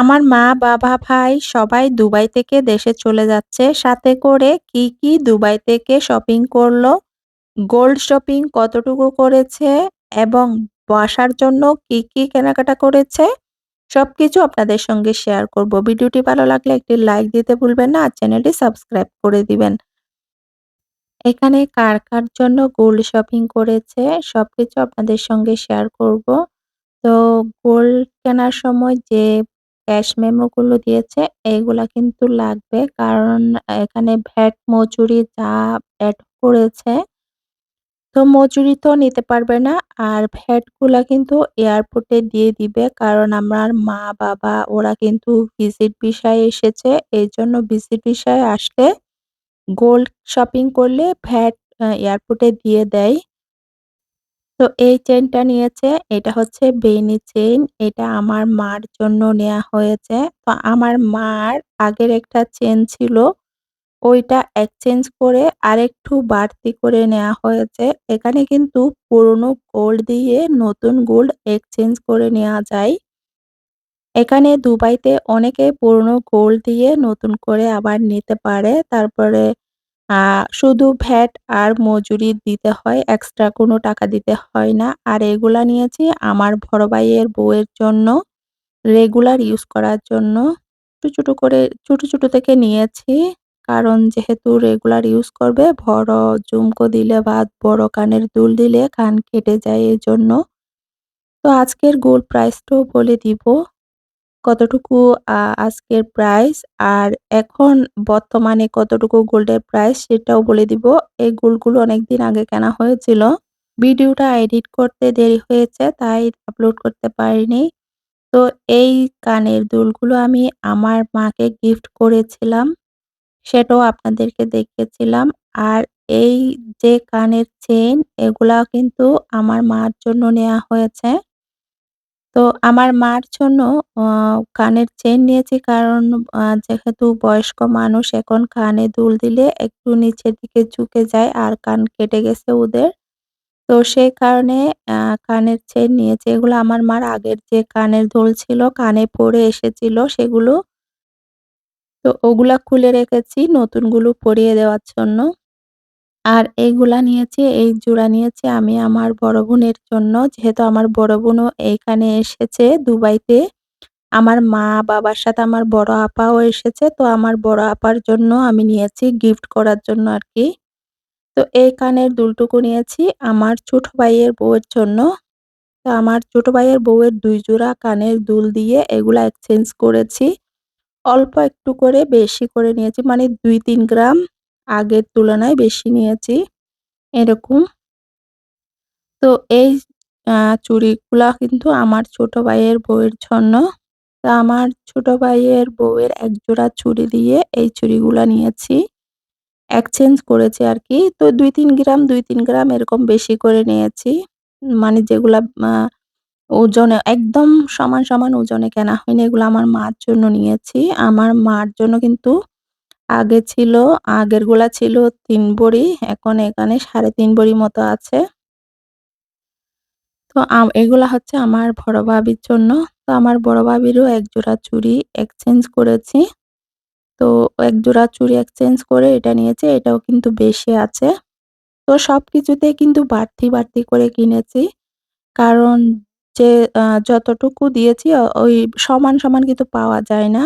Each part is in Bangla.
আমার মা, বাবা, ভাই সবাই দুবাই থেকে দেশে চলে যাচ্ছে। সাথে করে কি, কি দুবাই থেকে শপিং করল, গোল্ড শপিং কতটুকু করেছে এবং বাসার জন্য কি, কি কেনাকাটা করেছে সব কিছু আপনাদের সঙ্গে শেয়ার করব। ভিডিওটি ভালো লাগলে একটি লাইক দিতে ভুলবেন না আর চ্যানেলটি সাবস্ক্রাইব করে দিবেন। এখানে কার, কার জন্য গোল্ড শপিং করেছে সব কিছু আপনাদের সঙ্গে শেয়ার করব। তো গোল্ড কেনার সময় যে ক্যাশ মেমো গুলো দিয়েছে এইগুলা কিন্তু লাগবে। কারণ এখানে ভ্যাট মজুরি যা অ্যাড করেছে, তো মজুরি তো নিতে পারবে না। আর ভ্যাটগুলা কিন্তু এয়ারপোর্টে দিয়ে দিবে, কারণ আমার মা, বাবা, ওরা কিন্তু ভিজিট বিষয়ে এসেছে। এই জন্য ভিজিট বিষয়ে আসলে গোল্ড শপিং করলে ভ্যাট এয়ারপোর্টে দিয়ে দেয়। তো এই চেইনটা নিয়েছে, এটা হচ্ছে বেনি চেইন, এটা আমার মার জন্য নেওয়া হয়েছে। তো আমার মার আগের একটা চেন ছিল, ওইটা এক্সচেঞ্জ করে আরেকটু বাড়তি করে নেওয়া হয়েছে। এখানে কিন্তু পুরনো গোল্ড দিয়ে নতুন গোল্ড এক্সচেঞ্জ করে নেওয়া যায়। এখানে দুবাইতে অনেকে পুরনো গোল্ড দিয়ে নতুন করে আবার নিতে পারে, তারপরে শুধু ভ্যাট আর মজুরি দিতে হয়। এক্সট্রা কোনো টাকা দিতে হয় না। আর এগুলা নিয়েছি আমার বড় ভাইয়ের বউয়ের জন্য, রেগুলার ইউজ করার জন্য। ছোটো ছোটো করে ছোট, ছোট থেকে নিয়েছি। কারণ যেহেতু রেগুলার ইউজ করবে, বড় ঝুমকো দিলে বা বড় কানের দুল দিলে কান কেটে যায় এই জন্য তো আজকের গোল প্রাইসটাও বলে দিব। কতটুকু আজকের প্রাইস আর এখন বর্তমানে কতটুকু গোল্ডের প্রাইস সেটাও বলে দিব। এই গোল্ডগুলো অনেকদিন আগে কেনা হয়েছিল। ভিডিওটা এডিট করতে দেরি হয়েছে, তাই আপলোড করতে পারিনি। তো এই কানের দুলগুলো আমি আমার মাকে গিফট করেছিলাম। সেটাও আপনাদেরকে দেখিয়েছিলাম। আর এই যে কানের চেইন এগুলা কিন্তু আমার মার জন্য নেওয়া হয়েছে। তো আমার মার জন্য কানের চেইন নিয়েছি কারণ যেহেতু বয়স্ক মানুষ এখন কানে দুল দিলে একটু নিচের দিকে ঝুঁকে যায় আর কান কেটে গেছে ওদের। তো সেই কারণে কানের চেইন নিয়েছি। এগুলো আমার মার আগের যে কানের দুল ছিল, কানে পরে এসেছিল সেগুলো। তো ওগুলা খুলে রেখেছি নতুনগুলো পরিয়ে দেওয়ার জন্য। আর এইগুলা নিয়েছি, এই জোড়া নিয়েছি আমি আমার বড় বোনের জন্য। যেহেতু আমার বড় বোনও এইখানে এসেছে দুবাইতে। আমার মা বাবার সাথে আমার বড় আপাও এসেছে। তো আমার বড় আপার জন্য আমি নিয়েছি গিফট করার জন্য আর কি তো এই কানের দুলটুকু নিয়েছি আমার ছোট ভাইয়ের বউয়ের জন্য। তো আমার ছোট ভাইয়ের বউয়ের দুই জোড়া কানের দুল দিয়ে এগুলা এক্সচেঞ্জ করেছি। অল্প একটু করে বেশি করে নিয়েছি মানে ২-৩ গ্রাম আগের তুলনায় বেশি নিয়েছি এরকম। তো এই চুড়িগুলা কিন্তু আমার ছোট ভাইয়ের বউয়ের জন্য। তো আমার ছোট ভাইয়ের বউয়ের এক জোড়া চুড়ি দিয়ে এই চুড়িগুলা নিয়েছি। এক্সচেঞ্জ করেছি আর কি তো ২-৩ গ্রাম ২-৩ গ্রাম এরকম বেশি করে নিয়েছি। মানে যেগুলা ওজনে একদম সমান, সমান ওজনে কেনা হয়নি। এগুলো আমার মার জন্য নিয়েছি। আমার মার জন্য কিন্তু আগে ছিল আগের আগেরগুলা ছিল তিন ভরি, এখন এখানে ৩.৫ ভরি মতো আছে। তো এগুলা হচ্ছে আমার বড় ভাবির জন্য। তো আমার বড় ভাবিরও এক জোড়া চুড়ি এক্সচেঞ্জ করেছি। তো এক জোড়া চুড়ি এক্সচেঞ্জ করে এটা নিয়েছি। এটাও কিন্তু বেশি আছে। তো সব কিছুতে কিন্তু বাড়তি, বাড়তি করে কিনেছি। কারণ যে যতটুকু দিয়েছি ওই সমান, সমান কিন্তু পাওয়া যায় না।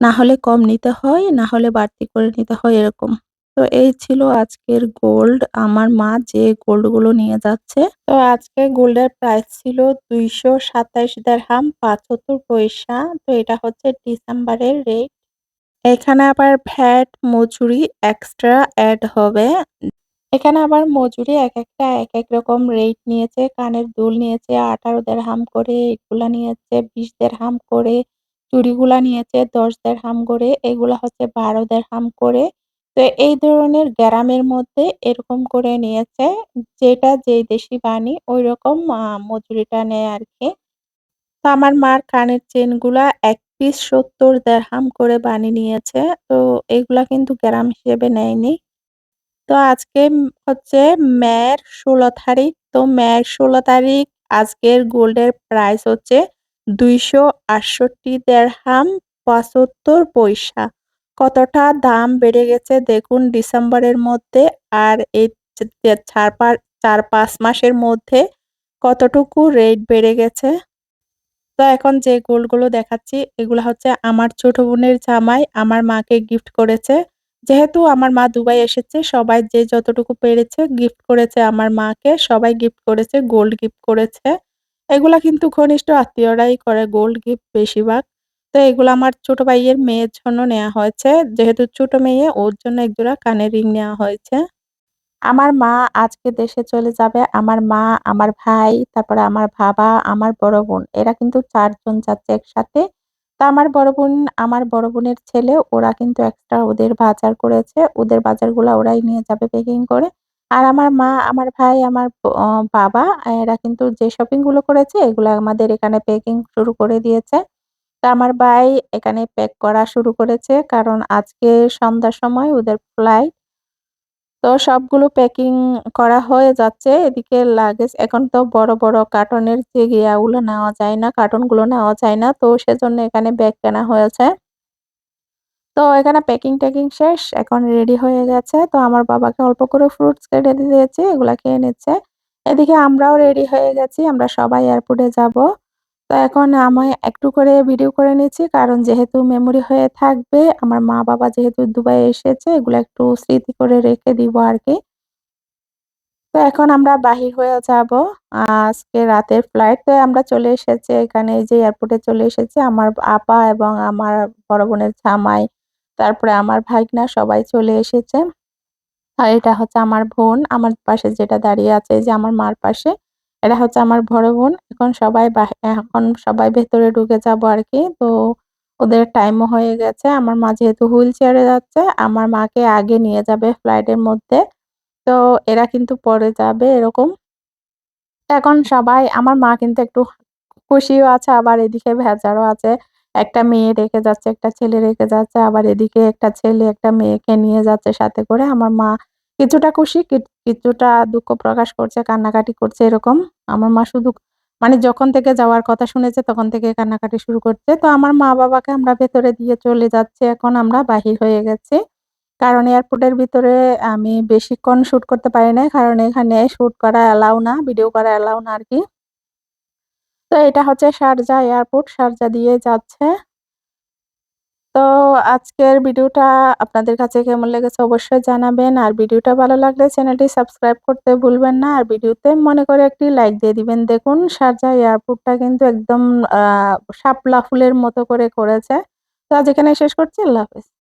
না হলে কম নিতে হয়, না হলে বাড়তি করে নিতে হয় এরকম। তো এই ছিল আজকের গোল্ড। আমার মা যে গোল্ডগুলো নিয়ে যাচ্ছে। তো আজকে গোল্ডের প্রাইস ছিল ২২৭ দিরহাম ৭৫ পয়সা। তো এটা হচ্ছে ডিসেম্বরের রেট। এখানে আবার ভ্যাট, মজুরি এক্সট্রা অ্যাড হবে। এখানে আবার মজুরি এক একটা এক এক রকম রেট নিয়েছে। কানের দুল নিয়েছে ১৮ দিরহাম করে, এগুলা নিয়েছে ২০ দিরহাম করে, চুড়িগুলা নিয়েছে ১০ দিরহাম করে, এগুলা হচ্ছে ১২ দিরহাম করে। তো এই ধরনের গ্রামের মধ্যে এরকম করে নিয়েছে। যেটা যেই দেশি বানি ওই রকম মজুরিটা নেয় আরকি। তো আমার মার কানের চেইনগুলা এক পিস ৭০ দিরহাম করে বানি নিয়েছে। তো এগুলা কিন্তু গ্রাম হিসেবে নেয়নি। তো আজকে হচ্ছে মের ১৬ তারিখ। তো মের ১৬ তারিখ আজকের গোল্ডের প্রাইস হচ্ছে ২৬৮ দেরহাম ৭৫ পয়সা। কতটা দাম বেড়ে গেছে দেখুন ডিসেম্বরের মধ্যে আর এই চার পাঁচ চার পাঁচ মাসের মধ্যে কতটুকু রেট বেড়ে গেছে। তো এখন যে গোলগুলো দেখাচ্ছি এগুলো হচ্ছে আমার ছোট বোনের জামাই আমার মাকে গিফট করেছে। যেহেতু আমার মা দুবাই এসেছে সবাই যে যতটুকু পেরেছে গিফট করেছে আমার মাকে সবাই গিফট করেছে গোল্ড গিফট করেছে। এগুলা কিন্তু ঘনিষ্ঠ আত্মীয়রাই করে গোল্ড গিফট বেশিরভাগ। তো এগুলো আমার ছোট ভাইয়ের মেয়ের জন্য নেওয়া হয়েছে। যেহেতু ছোট মেয়ে ওর জন্য একজোড়া কানের রিং নেওয়া হয়েছে। আমার মা আজকে দেশে চলে যাবে। আমার মা, আমার ভাই, তারপরে আমার বাবা, আমার বড় বোন। এরা কিন্তু চারজন যাচ্ছে একসাথে। তো আমার বড় বোন, আমার বড় বোনের ছেলে ওরা কিন্তু একটা ওদের বাজার করেছে। ওদের বাজারগুলো ওরাই নিয়ে যাবে প্যাকিং করে। আর আমার মা, আমার ভাই, আমার বাবা এরা কিন্তু যে শপিংগুলো করেছে এগুলো আমাদের এখানে প্যাকিং শুরু করে দিয়েছে। তো আমার ভাই এখানে প্যাক করা শুরু করেছে কারণ আজকে সন্ধ্যার সময় ওদের ফ্লাইট। তো সবগুলো প্যাকিং করা হয়ে যাচ্ছে। এদিকে লাগেজ এখন তো বড়, বড় কার্টনের যে গিয়াগুলো নেওয়া যায় না, কার্টনগুলো নেওয়া যায় না। তো সেজন্য এখানে ব্যাগ কেনা হয়েছে। তো এখানে প্যাকিং-ট্যাকিং শেষ। এখন রেডি হয়ে গেছে। তো আমার বাবাকে অল্প করে ফ্রুটস কেটে দিয়েছি। এগুলা খেয়ে নিচ্ছে। এদিকে আমরাও রেডি হয়ে গেছি। আমরা সবাই এয়ারপোর্টে যাব। তো এখন আমি একটু করে ভিডিও করে নিচ্ছি। কারণ যেহেতু মেমোরি হয়ে থাকবে। আমার মা-বাবা যেহেতু দুবাই এসেছে এগুলা একটু স্মৃতি করে রেখে দিব আর কি তো এখন আমরা বাহির হয়ে যাব। আজকে রাতের ফ্লাইট। তো আমরা চলে এসেছি এখানে এই যে এয়ারপোর্টে চলে এসেছি। আমার আপা এবং আমার বড় বোনের জামাই, তারপরে আমার ভাইগনা সবাই চলে এসেছে। আর এটা হচ্ছে আমার বোন। আমার পাশে যেটা দাঁড়িয়ে আছে যে আমার মার পাশে। এটা হচ্ছে আমার বড় বোন। এখন সবাই এখন সবাই ভেতরে ঢুকে যাব আর কি তো ওদের টাইমও হয়ে গেছে। আমার মা যেহেতু হুইল চেয়ারে যাচ্ছে, আমার মাকে আগে নিয়ে যাবে ফ্লাইটের মধ্যে। তো এরা কিন্তু পরে যাবে এরকম। এখন সবাই আমার মা কিন্তু একটু খুশিও আছে আবার এদিকে ভেজারও আছে। একটা মেয়ে রেখে যাচ্ছে, একটা ছেলে রেখে যাচ্ছে। আবার এদিকে একটা ছেলে একটা মেয়েকে নিয়ে যাচ্ছে সাথে করে। আমার মা কিছুটা খুশি, কি কিছুটা দুঃখ প্রকাশ করছে, কান্নাকাটি করছে এরকম। আমার মা শুধু মানে যখন থেকে যাওয়ার কথা শুনেছে তখন থেকে কান্নাকাটি শুরু করছে। তো আমার মা-বাবাকে আমরা ভেতরে দিয়ে চলে যাচ্ছে এখন আমরা বাহির হয়ে গেছি। কারণ এয়ারপোর্টের ভিতরে আমি বেশিক্ষণ শুট করতে পারি নাই। কারণ এখানে শুট করা অ্যালাউ না, ভিডিও করা অ্যালাউ না আরকি। তো এটা হচ্ছে শারজাহ এয়ারপোর্ট। শারজাহ দিয়ে যাচ্ছে। তো আজকের ভিডিওটা আপনাদের কাছে কেমন লেগেছে অবশ্যই জানাবেন। আর ভিডিওটা ভালো লাগলে চ্যানেলটি সাবস্ক্রাইব করতে ভুলবেন না। আর ভিডিওতে মনে করে একটি লাইক দিয়ে দিবেন। দেখুন শারজাহ এয়ারপোর্টটা কিন্তু একদম শাপলা ফুলের মতো করে করেছে। তো আজ এখানে শেষ করছি। আল্লাহ হাফেজ।